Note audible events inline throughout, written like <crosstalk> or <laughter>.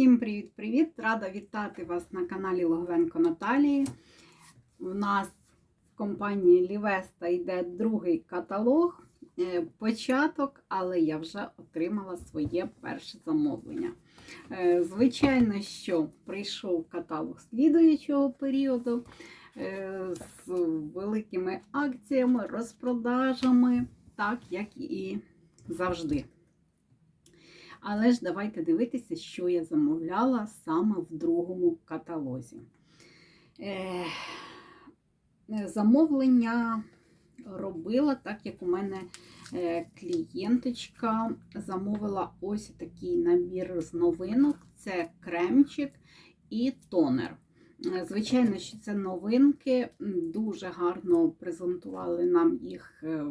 Всім привіт-привіт! Рада вітати вас на каналі Логвенко Наталії. У нас в компанії Лівеста йде другий каталог, е, початок, але я вже отримала своє перше замовлення. Е, Звичайно, що прийшов каталог слідуючого періоду е, з великими акціями, розпродажами, так як і завжди. Але ж давайте дивитися, що я замовляла саме в другому каталозі. Е, Замовлення робила, так як у мене е, клієнточка замовила ось такий набір з новинок: це кремчик і тонер. Звичайно, що це новинки, дуже гарно презентували нам їх е,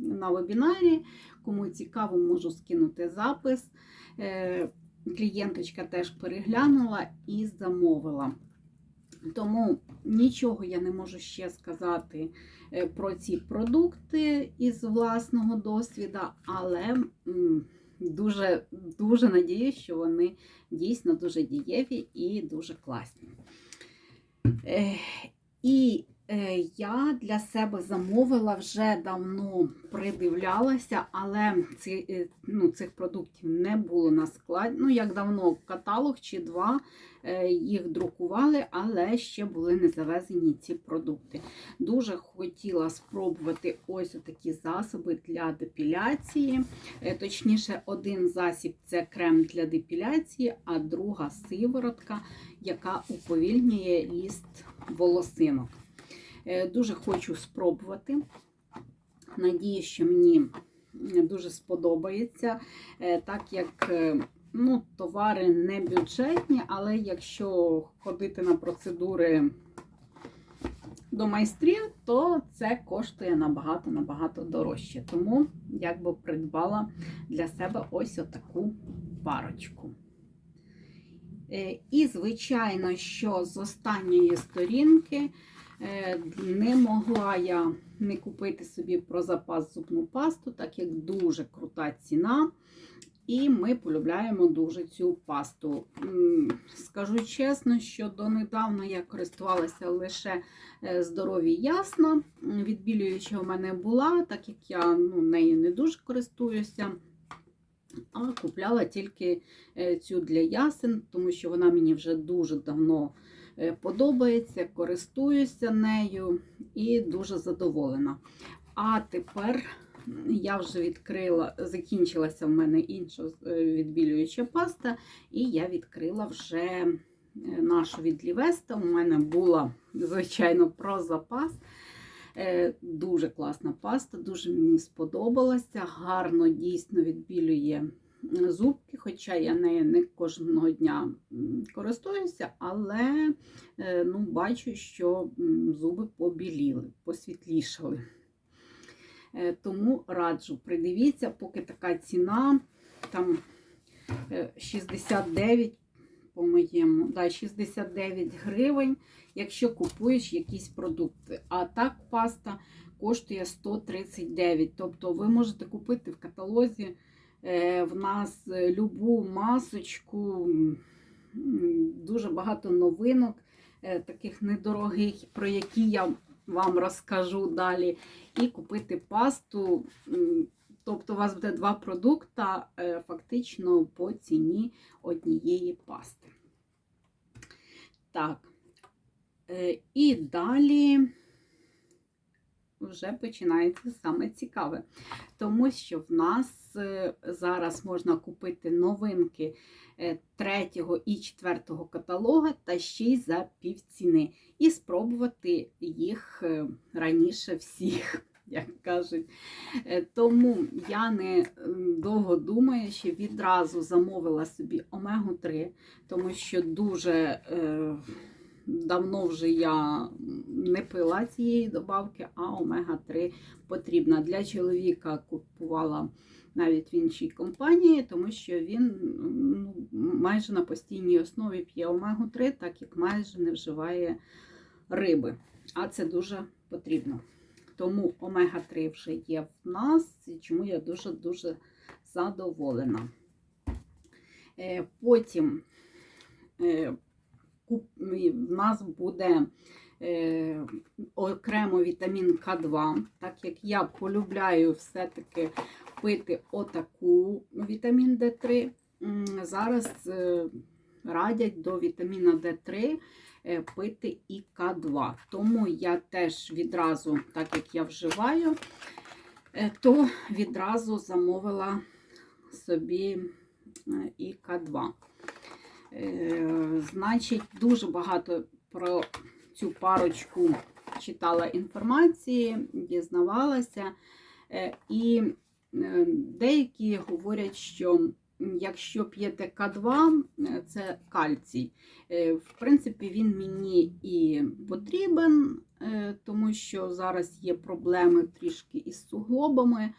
на вебінарі. Кому цікаво, можу скинути запис. Е, Клієнточка теж переглянула і замовила. Тому нічого я не можу ще сказати е, про ці продукти із власного досвіду, але дуже, дуже надіюсь, що вони дійсно дуже дієві і дуже класні. Е, І я для себе замовила вже давно придивлялася, але ці, е, ну, цих продуктів не було на складі. Ну, як давно каталог чи два е, їх друкували, але ще були не завезені ці продукти. Дуже хотіла спробувати ось такі засоби для депіляції. Е, Точніше, один засіб це крем для депіляції, а друга сиворотка, яка уповільнює ріст волосинок. Е, Дуже хочу спробувати. Надію, що мені дуже сподобається, Е, так як е, ну, товари не бюджетні, але якщо ходити на процедури до майстрів, то це коштує набагато-набагато дорожче. Тому як би придбала для себе ось отаку парочку. Е, І, звичайно, що з останньої сторінки е, не могла я не купити собі про запас зубну пасту, так як дуже крута ціна. І ми полюбляємо дуже цю пасту. Скажу чесно, що донедавна я користувалася лише е, здорові ясно. М, Відбілююча у мене була, так як я ну, нею не дуже користуюся. А купляла тільки е, цю для ясен, тому що вона мені вже дуже давно е, подобається, користуюся нею і дуже задоволена. А тепер я вже відкрила, закінчилася в мене інша е, відбілююча паста, і я відкрила вже е, нашу від Лівеста. У мене була, звичайно, про запас. Е, Дуже класна паста, дуже мені сподобалася. Гарно дійсно відбілює зубки, хоча я нею не кожного дня користуюся, але е, ну, бачу, що зуби побіліли, посвітлішали. Е, Тому раджу, придивіться, поки така ціна, там е, 69, по-моєму, да, 69 гривень, якщо купуєш якісь продукти. А так паста коштує 139. Тобто ви можете купити в каталозі е, в нас е, любу масочку, дуже багато новинок, е, таких недорогих, про які я вам розкажу далі. І купити пасту. Тобто у вас буде два продукти е, фактично по ціні однієї пасти. Так. Е, І далі вже починається саме цікаве. Тому що в нас е, зараз можна купити новинки е, третього і четвертого каталога та ще й за півціни. І спробувати їх е, раніше всіх, <laughs> як кажуть. Е, Тому я не довго думаю, що відразу замовила собі омегу 3, тому що дуже е, давно вже я не пила цієї добавки, а омега 3 потрібна. Для чоловіка купувала навіть в іншій компанії, тому що він ну, майже на постійній основі п'є омегу 3, так як майже не вживає риби. А це дуже потрібно. Тому омега-3 вже є в нас, і чому я дуже-дуже задоволена. Е, Потім е, в нас буде окремо вітамін К2, так як я полюбляю все-таки пити отаку вітамін Д3. Зараз е, радять до вітаміна Д3 е, пити і К2. Тому я теж відразу, так як я вживаю, е, то відразу замовила собі е, і К2. Е, Значить, дуже багато про цю парочку читала інформації, дізнавалася. Е, І е, деякі говорять, що якщо п'єте К2, е, це кальцій. В принципі, він мені і потрібен, тому що зараз є проблеми трішки із суглобами,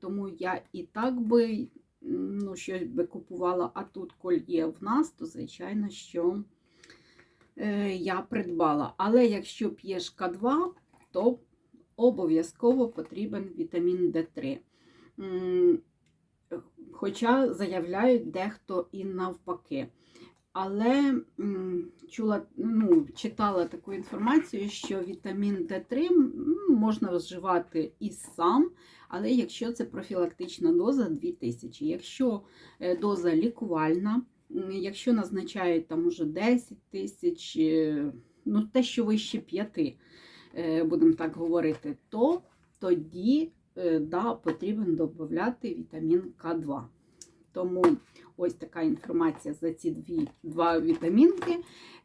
тому я і так би ну, щось би купувала, а тут, коль є в нас, то звичайно, що я придбала. Але якщо п'єш К2, то обов'язково потрібен вітамін Д3. Хоча заявляють дехто і навпаки. Але чула, ну, читала таку інформацію, що вітамін Д3 можна вживати і сам, але якщо це профілактична доза 2000. Якщо е, доза лікувальна, якщо назначають там уже 10 тисяч, е, ну те, що вище 5, будемо так говорити, то тоді е, да, потрібен додати вітамін К2. Тому ось така інформація за ці дві, два вітамінки.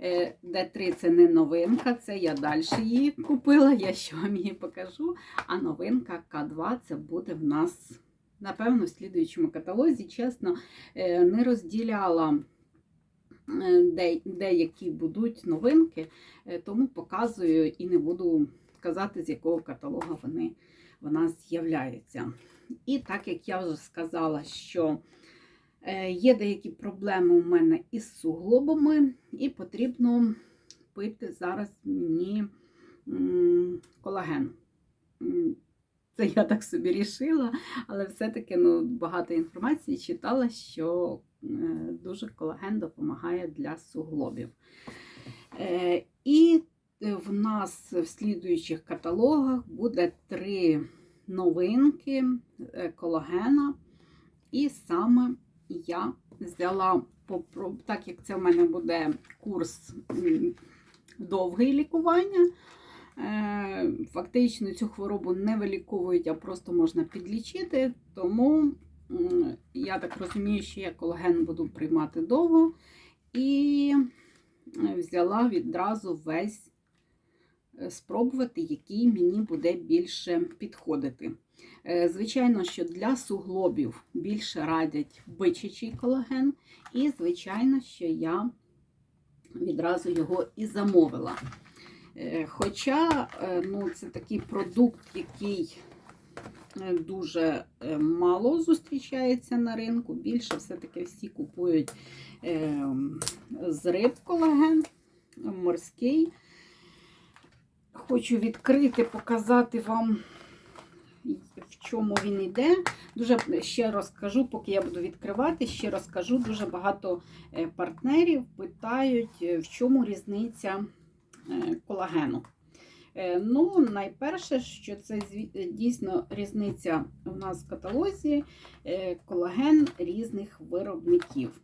Е, Д3 це не новинка, це я далі її купила, я ще вам її покажу. А новинка К2 це буде в нас, напевно, в слідуючому каталозі. Чесно, е, не розділяла е, де, деякі будуть новинки, е, тому показую і не буду казати, з якого каталога вони в нас з'являються. І так як я вже сказала, що є деякі проблеми у мене із суглобами, і потрібно пити зараз мені колаген. Це я так собі рішила, але все-таки ну, багато інформації читала, що е, дуже колаген допомагає для суглобів. Е, І в нас в слідуючих каталогах буде три новинки е, колагена. І саме я взяла, так як це в мене буде курс довгий лікування. Е, Фактично цю хворобу не виліковують, а просто можна підлічити. Тому я так розумію, що я колаген буду приймати довго. І е, взяла відразу весь е, спробувати, який мені буде більше підходити. Звичайно, що для суглобів більше радять бичачий колаген, і, звичайно, що я відразу його і замовила. Е, Хоча е, ну, це такий продукт, який е, дуже мало зустрічається на ринку. Більше все-таки всі купують е, з риб колаген морський. Хочу відкрити, показати вам, в чому він йде. Дуже ще розкажу, поки я буду відкривати, ще розкажу. Дуже багато партнерів питають, в чому різниця колагену. Е, Ну, найперше, що це дійсно різниця в нас в каталозі е, колаген різних виробників.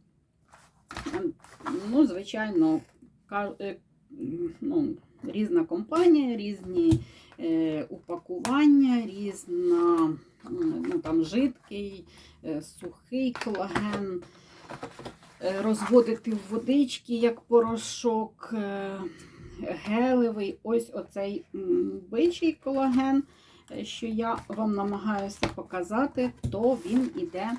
Е, Ну, звичайно, е, ну, різна компанія, різні е, упакування, різна ну, там, жидкий, е, сухий колаген, е, розводити в водички як порошок, е, гелевий. Ось оцей бичий колаген, е, що я вам намагаюся показати, то він іде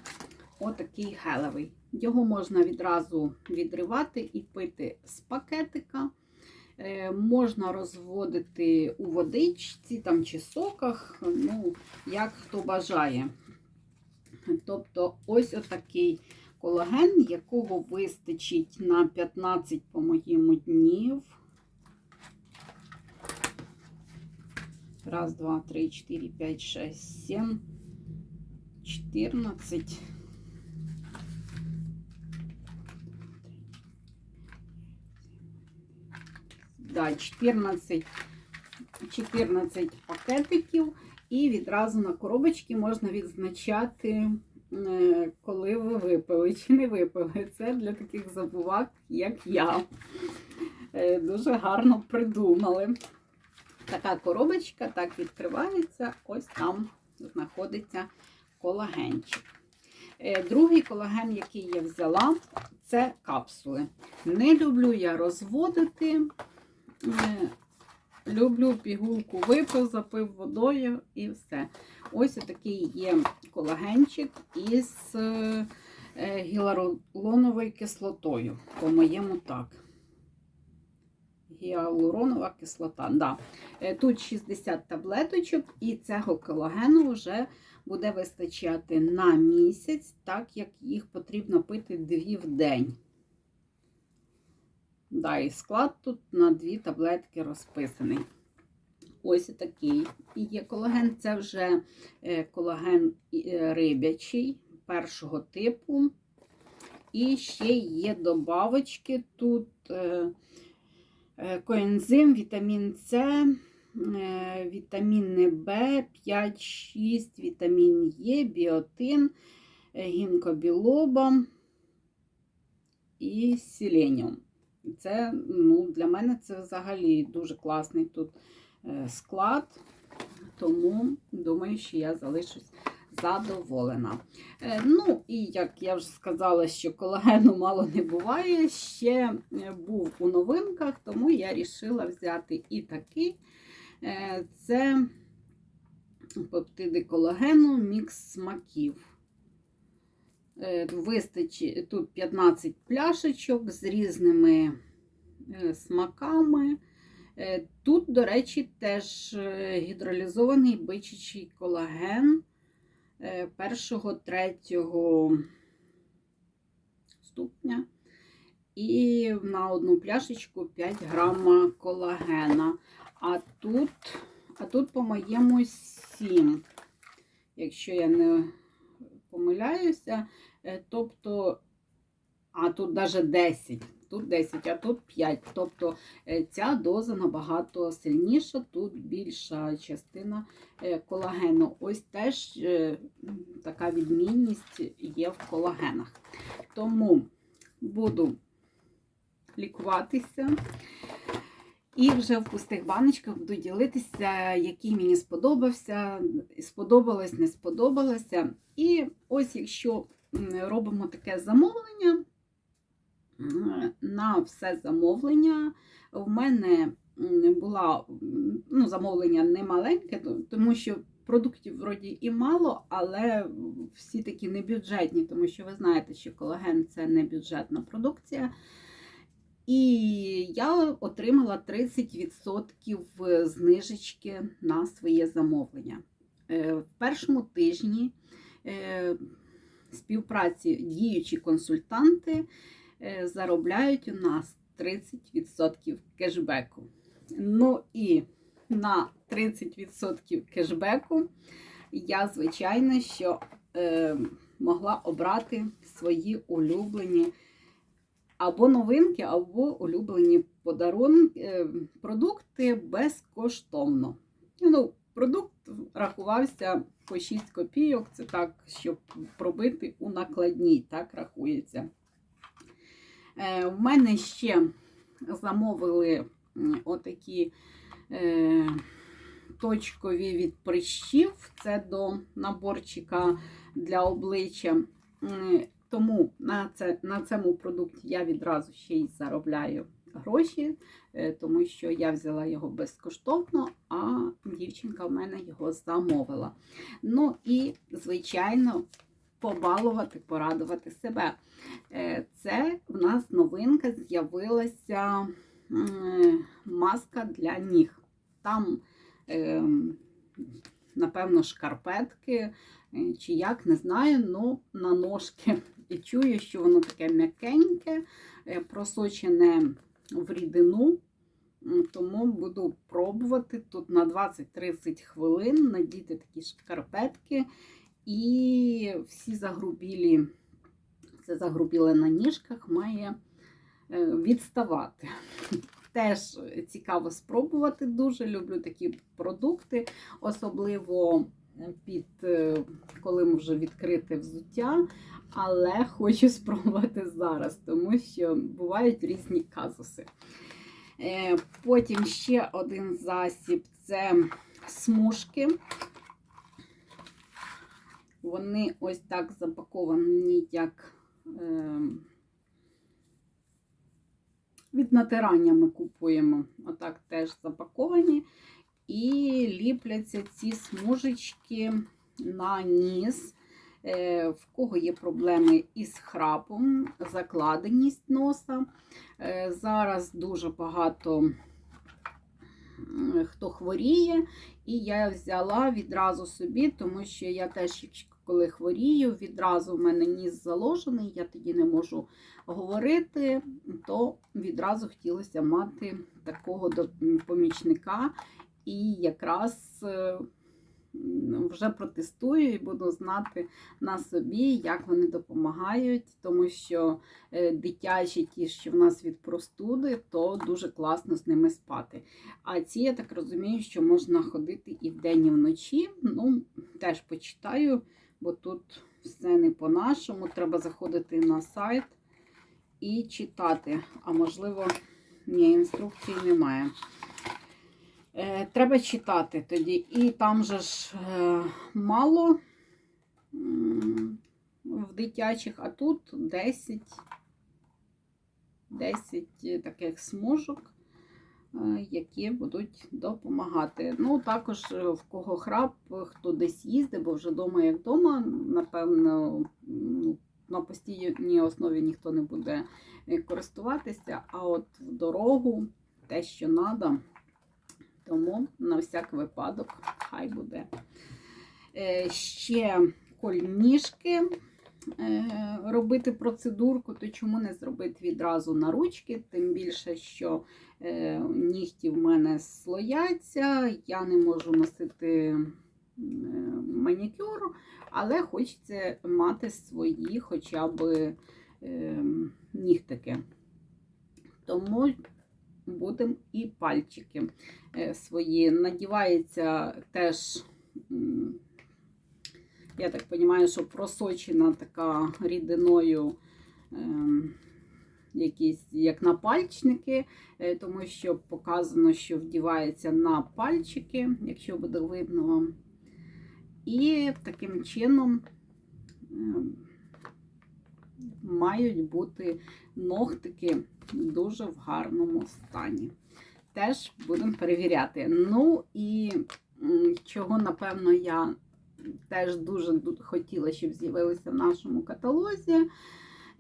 отакий гелевий. Його можна відразу відривати і пити з пакетика. Е, Можна розводити у водичці там, чи соках, ну, як хто бажає. Тобто, ось отакий колаген, якого вистачить на 15, по-моєму, днів. Раз, два, три, четыре, пять, шесть, семь, четырнадцать. Да, 14, 14 пакетиків, і відразу на коробочці можна відзначати, е, коли ви випили чи не випили. Це для таких забувак, як я. Е, дуже гарно придумали. Така коробочка так відкривається, ось там знаходиться колагенчик. Е, Другий колаген, який я взяла, це капсули. Не люблю я розводити. Е, Люблю пігулку випив, запив водою і все. Ось такий є колагенчик із е, гіалуроновою кислотою. По-моєму, так. Гіалуронова кислота. Да. Е, Тут 60 таблеточок, і цього колагену вже буде вистачати на місяць, так як їх потрібно пити дві в день. Да, і склад тут на дві таблетки розписаний. Ось такий є колаген. Це вже е, колаген е, рибячий першого типу. І ще є добавочки тут коензим, вітамін С, е, вітаміни В, 5, 6, вітамін Е, біотин, е, гінкобілоба і селеніум. Це ну, для мене це взагалі дуже класний тут е, склад, тому думаю, що я залишусь задоволена. Е, Ну, і як я вже сказала, що колагену мало не буває, ще е, був у новинках, тому я вирішила взяти і такий. Е, Це пептиди колагену, мікс смаків. Вистачить тут 15 пляшечок з різними смаками. Тут, до речі, теж гідролізований бичачий колаген першого, третього ступня. І на одну пляшечку 5 грама колагена. А тут, а тут по-моєму, 7, якщо я не помиляюся. Е, Тобто, а тут навіть 10, тут 10, а тут 5. Тобто е, ця доза набагато сильніша, тут більша частина е, колагену. Ось теж е, така відмінність є в колагенах. Тому буду лікуватися. І вже в пустих баночках буду ділитися, який мені сподобався, сподобалось, не сподобалося. І ось якщо робимо таке замовлення, на все замовлення в мене була ну, замовлення не маленьке, тому що продуктів вроді і мало, але всі такі небюджетні, тому що ви знаєте, що колаген це не бюджетна продукція. І я отримала 30% знижечки на своє замовлення. Е, В першому тижні е, співпраці діючі консультанти заробляють у нас 30% кешбеку. Ну і на 30% кешбеку я, звичайно, що е, могла обрати свої улюблені або новинки, або улюблені подарунки, е, продукти безкоштовно. Ну, продукт рахувався по 6 копійок, це так, щоб пробити у накладній, так рахується. Е, В мене ще замовили отакі е, точкові від прищів. Це до наборчика для обличчя. Тому на, це, на цьому продукті я відразу ще й заробляю гроші, е, тому що я взяла його безкоштовно, а дівчинка в мене його замовила. Ну і, звичайно, побалувати, порадувати себе. Е, Це в нас новинка з'явилася маска для ніг. Там, ем, напевно, шкарпетки е, чи як, не знаю, ну на ножки. І чую, що воно таке м'якеньке, е, просочене в рідину. Тому буду пробувати тут на 20-30 хвилин надіти такі шкарпетки. І всі загрубілі, це загрубіле на ніжках має е, відставати. <laughs> теж цікаво спробувати. Дуже люблю такі продукти, особливо під е, коли може відкрити взуття. Але хочу <laughs> спробувати зараз, тому що бувають різні казуси. Е, Потім ще один засіб це смужки. Вони ось так запаковані, як е, від натирання ми купуємо. Отак теж запаковані. І ліпляться ці смужечки на ніс. Е, В кого є проблеми із храпом, закладеність носа. Е, Зараз дуже багато хто хворіє, і я взяла відразу собі, тому що я теж, коли хворію, відразу в мене ніс заложений, я тоді не можу говорити, то відразу хотілося мати такого помічника. І якраз е, вже протестую і буду знати на собі, як вони допомагають, тому що е, дитячі ті, що в нас від простуди, то дуже класно з ними спати. А ці, я так розумію, що можна ходити і вдень, і вночі. Ну, теж почитаю, бо тут все не по-нашому. Треба заходити на сайт і читати. А можливо, ні, інструкції немає. Е, Треба читати тоді. І там же ж е, мало в дитячих, а тут 10, 10 таких смужок, які будуть допомагати. Ну, також е, в кого храп, хто десь їздить, бо вже вдома як вдома, напевно, ну, на постійній основі ніхто не буде е, користуватися, а от в дорогу те, що треба. Тому на всяк випадок хай буде. Е, Ще кольніжки е, робити процедурку, то чому не зробити відразу на ручки, тим більше, що е, нігті в мене слояться, я не можу носити е, манікюр, але хочеться мати свої хоча б е, нігтики. Тому будемо і пальчики е, свої. Надівається теж, я так розумію, що просочена така рідиною. ем, Якісь як на пальчники, е, тому що показано, що вдівається на пальчики, якщо буде видно вам. І таким чином ем, мають бути ногтики дуже в гарному стані. Теж будемо перевіряти. Ну і чого, напевно, я теж дуже хотіла, щоб з'явилися в нашому каталозі.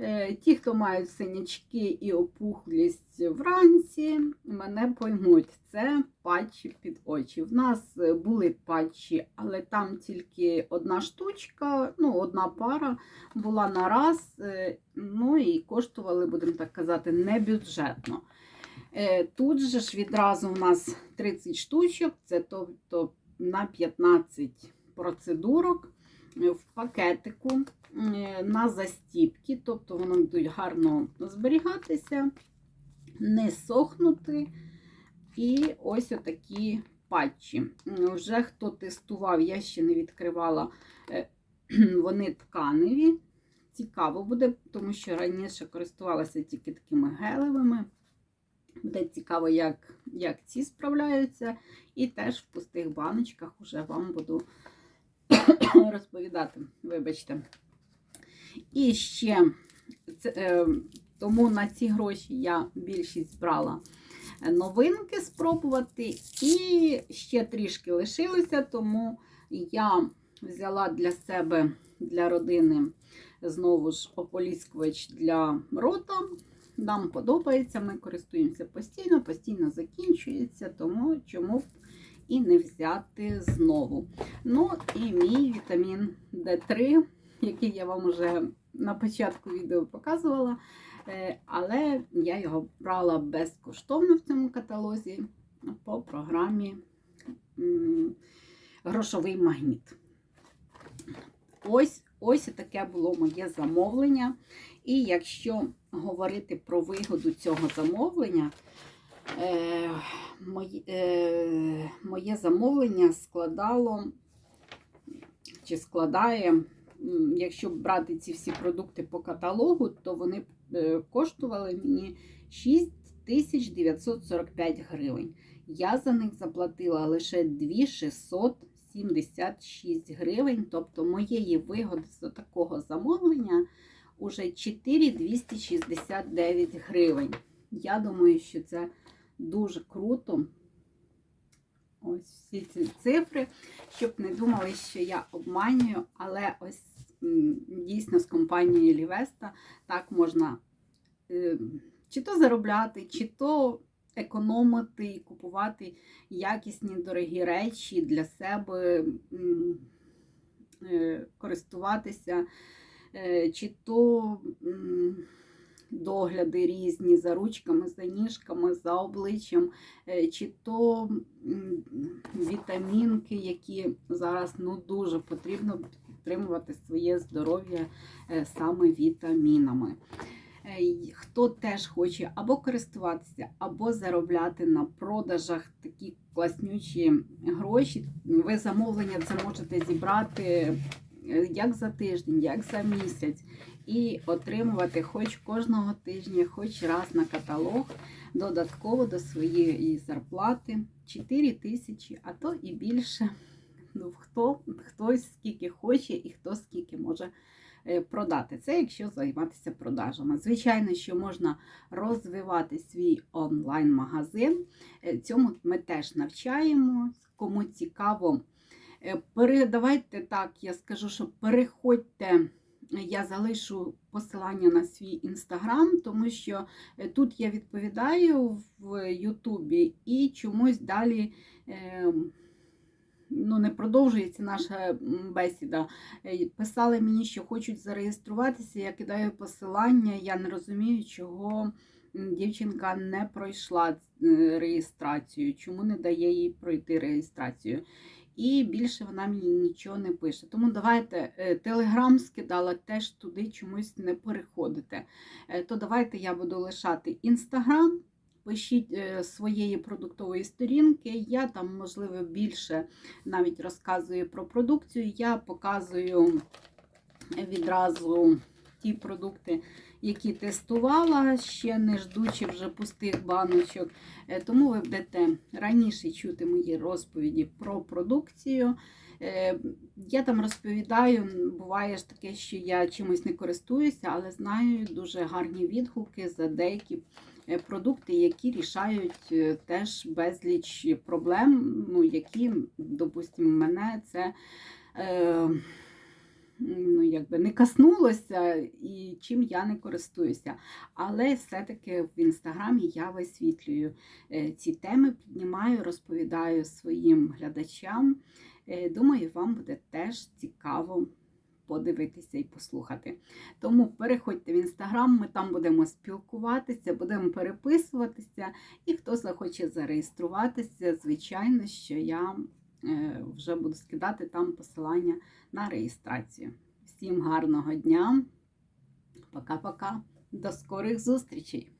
Е, Ті, хто мають синячки і опухлість вранці, мене поймуть, це патчі під очі. В нас були патчі, але там тільки одна штучка, ну, одна пара була на раз, е, ну і коштували, будемо так казати, не бюджетно. Е, Тут же ж відразу у нас 30 штучок, це тобто на 15 процедурок е, в пакетику е, на застіпки, тобто вони будуть гарно зберігатися, не сохнути. І ось отакі патчі. Вже хто тестував, я ще не відкривала, е, <clears throat> вони тканеві. Цікаво буде, тому що раніше користувалася тільки такими гелевими. Буде цікаво, як, як ці справляються. І теж в пустих баночках вже вам буду розповідати. Вибачте. І ще це, е, тому на ці гроші я більшість брала новинки спробувати. І ще трішки лишилося, тому я взяла для себе, для родини знову ж ополіскувач для рота. Нам подобається, ми користуємося постійно, постійно закінчується, тому чому б і не взяти знову. Ну і мій вітамін D3, який я вам вже на початку відео показувала. Е, Але я його брала безкоштовно в цьому каталозі по програмі Грошовий магніт. Ось ось таке було моє замовлення. І якщо говорити про вигоду цього замовлення, Е, моє, е, моє замовлення складало чи складає, якщо брати ці всі продукти по каталогу, то вони е, коштували мені 6945 гривень. Я за них заплатила лише 2676 гривень, тобто моєї вигоди з такого замовлення уже 4269 гривень. Я думаю, що це дуже круто. Ось всі ці цифри, щоб не думали, що я обманюю, але ось дійсно з компанією Лівеста так можна е, чи то заробляти, чи то економити і купувати якісні дорогі речі для себе, е, користуватися, е, чи то догляди різні за ручками, за ніжками, за обличчям, е, чи то вітамінки, які зараз ну, дуже потрібно підтримувати своє здоров'я е, саме вітамінами. Е, Хто теж хоче або користуватися, або заробляти на продажах такі класнючі гроші, ви замовлення це можете зібрати як за тиждень, як за місяць, і отримувати хоч кожного тижня, хоч раз на каталог додатково до своєї зарплати 4 тисячі, а то і більше. Ну, хто, хтось скільки хоче і хто скільки може е, продати. Це якщо займатися продажами. Звичайно, що можна розвивати свій онлайн-магазин. Е, Цьому ми теж навчаємо. Кому цікаво, е, передавайте так, я скажу, що переходьте. Я залишу посилання на свій інстаграм, тому що е, тут я відповідаю в Ютубі і чомусь далі е, ну, не продовжується наша бесіда. Е, Писали мені, що хочуть зареєструватися. Я кидаю посилання. Я не розумію, чого дівчинка не пройшла е, реєстрацію, чому не дає їй пройти реєстрацію. І більше вона мені нічого не пише. Тому давайте телеграм скидала, теж туди чомусь не переходите. Е, То давайте я буду лишати інстаграм. Пишіть е, своєї продуктової сторінки. Я там, можливо, більше навіть розказую про продукцію. Я показую відразу ті продукти, які тестувала, ще не ждучи вже пустих баночок. Е, Тому ви будете раніше чути мої розповіді про продукцію. Е, Я там розповідаю, буває ж таке, що я чимось не користуюся, але знаю дуже гарні відгуки за деякі е, продукти, які рішають теж безліч проблем, ну, які, допустимо, мене це. Ну, якби не коснулося і чим я не користуюся. Але все-таки в інстаграмі я висвітлюю е, ці теми, піднімаю, розповідаю своїм глядачам. Е, Думаю, вам буде теж цікаво подивитися і послухати. Тому переходьте в інстаграм, ми там будемо спілкуватися, будемо переписуватися. І хто захоче зареєструватися, звичайно, що я вже буду скидати там посилання на реєстрацію. Всім гарного дня. Пока-пока. До скорих зустрічей!